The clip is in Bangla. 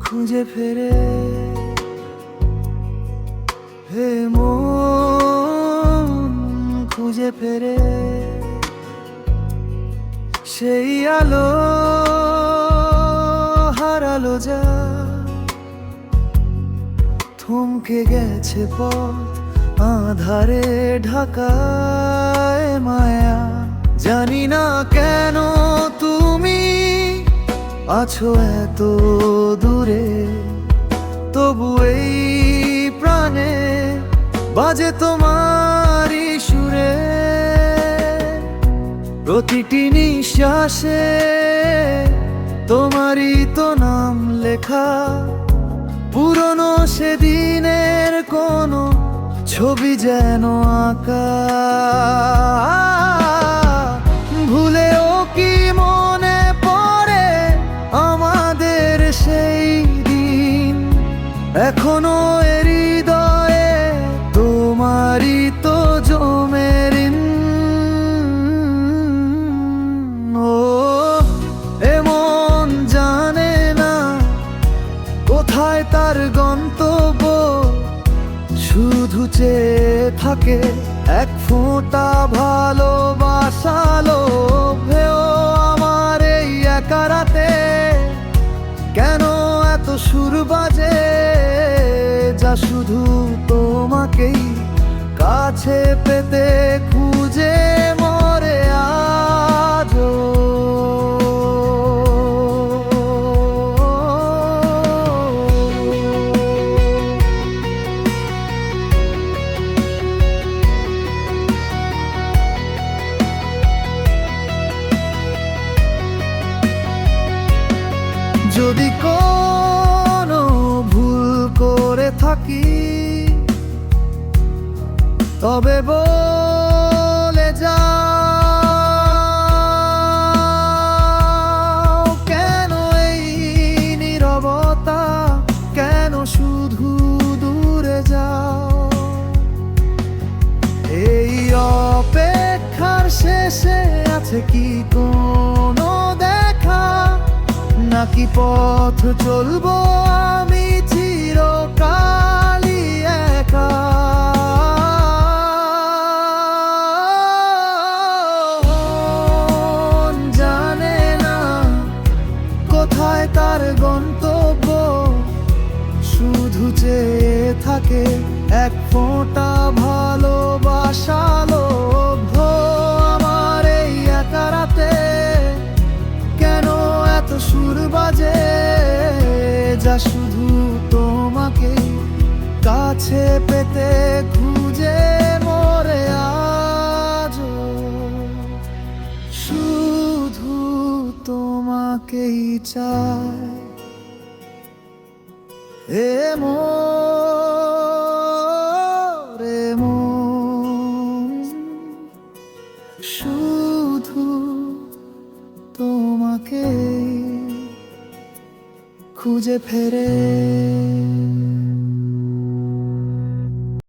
খুঁজে ফেরে। হে মন খুঁজে ফেরে। সেই আলো হারালো যা। থমকে গেছে পথ আধারে ঢাকায় মায়া। জানি না কেন তুমি আছো এত দূরে, তবু এই প্রাণে বাজে তোমারই সুরে। প্রতিটি নিঃশ্বাসে তোমারই তো নাম লেখা। পুরনো সেদিনের কোনো ছবি যেন আঁকা। এখনও হৃদয়ে তোমারই তো জমের ও এমন জানে না কোথায় তার গন্তব্য। শুধু চেয়ে থাকে এক ফোঁটা ভালোবাসালো ভেও আমার এই একারাতে কেন এত সুর বাজে শুধু তোমাকেই কাছে পেতে খুঁজে মরে আজও। যদি কোনো তবে বলে যাও? কেন এই নীরবতা? কেন শুধু দূরে যাও? এই অপেক্ষার শেষে আছে কি কোনো দেখা? নাকি পথ চলবো থাকে এক ফোঁটা ভালোবাসালো আমার এই একা রাতে। কেন এত সুর বাজে? যা শুধু তোমাকে কাছে পেতে খুঁজে মরে আজ শুধু তোমাকেই চায় এ রে খুঁজে ফেরে